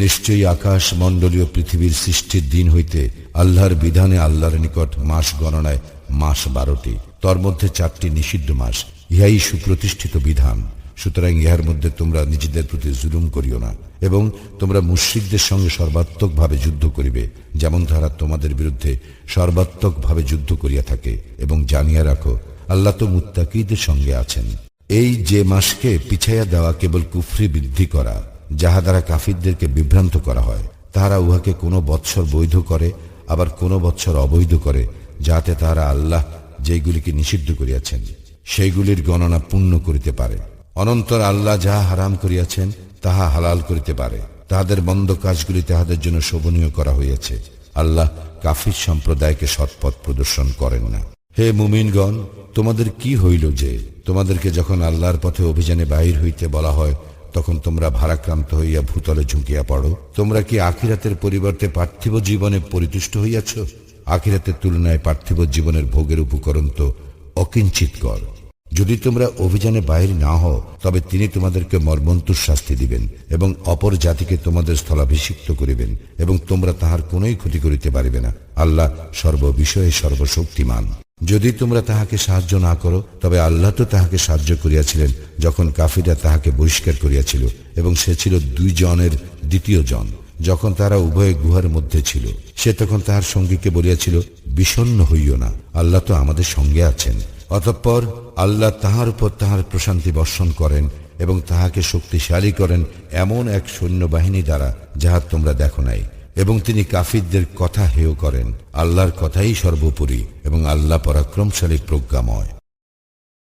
নিশ্চয়ই আকাশ মণ্ডলীয় পৃথিবীর সৃষ্টির দিন হইতে আল্লাহর বিধানে আল্লাহর নিকট মাস গণনায় মাস বারোটি, তর মধ্যে চারটি নিষিদ্ধ মাস, ইহাই সুপ্রতিষ্ঠিত বিধান। সুতরাং ইহার মধ্যে তোমরা নিজেদের প্রতি জুলুম করিও না, এবং তোমরা মুশ্রিকদের সঙ্গে সর্বাত্মকভাবে যুদ্ধ করিবে, যেমন তারা তোমাদের বিরুদ্ধে সর্বাত্মকভাবে যুদ্ধ করিয়া থাকে, এবং জানিয়া রাখো, আল্লাহ তো মুত্তাকিদের সঙ্গে আছেন। এই যে মাসকে পিছাইয়া দেওয়া কেবল কুফরি বৃদ্ধি করা যাহা দ্বারা কাফিরদেরকে বিভ্রান্ত করা হয়, তাহারা উহাকে কোনো বৎসর বৈধ করে, আবার কোনো বৎসর অবৈধ করে যাতে তাহারা আল্লাহ যেগুলিকে নিষিদ্ধ করিয়াছেন, সেইগুলির গণনা পূর্ণ করিতে পারে। অনন্তর আল্লাহ যাহা হারাম করিয়াছেন, তাহা হালাল করিতে পারে। তাহাদের বন্ধ কাজগুলি তাহাদের জন্য শোভনীয় করা হইয়াছে। আল্লাহ কাফির সম্প্রদায়কে সৎপথ প্রদর্শন করেন না। হে মুমিনগণ, তোমাদের কি হইল যে, তোমাদেরকে যখন আল্লাহর পথে অভিযানে বাহির হইতে বলা হয় তখন তোমরা ভারাক্রান্ত হইয়া ভূতলে ঝুঁকিয়া পড়ো। তোমরা কি আখিরাতের পরিবর্তে পার্থিব জীবনে পরিতুষ্ট হইয়াছ? আখিরাতের তুলনায় পার্থিব জীবনের ভোগের উপকরণ তো অকিঞ্চিতকর যদি তোমরা অভিযানে বাহির না হও, তবে তিনি তোমাদেরকে মর্মন্তুর শাস্তি দিবেন এবং অপর জাতিকে তোমাদের স্থলাভিষিক্ত করিবেন এবং তোমরা তাহার কোনোই ক্ষতি করিতে পারিবে না। আল্লাহ সর্ববিষয়ে সর্বশক্তিমান। যদি তোমরা তাহাকে সাহায্য না করো, তবে আল্লাহ তো তাহাকে সাহায্য করিয়াছিলেন, যখন কাফিরা তাহাকে বহিষ্কার করিয়াছিল, এবং সে ছিল দুই জনের দ্বিতীয় জন। যখন তারা উভয়ে গুহার মধ্যে ছিল, সে তখন তাহার সঙ্গীকে বলিয়াছিল বিষণ্ন হইও না, আল্লাহ তো আমাদের সঙ্গে আছেন। অতঃপর আল্লাহ তাহার উপর তাহার প্রশান্তি বর্ষণ করেন, এবং তাহাকে শক্তিশালী করেন এমন এক সৈন্যবাহিনী দ্বারা, যাহা তোমরা দেখো নাই। এবং তিনি কাফিরদের কথা হেয় করেন। আল্লাহর কথাই সর্বোপরি এবং আল্লাহ পরাক্রমশালী প্রজ্ঞাময়।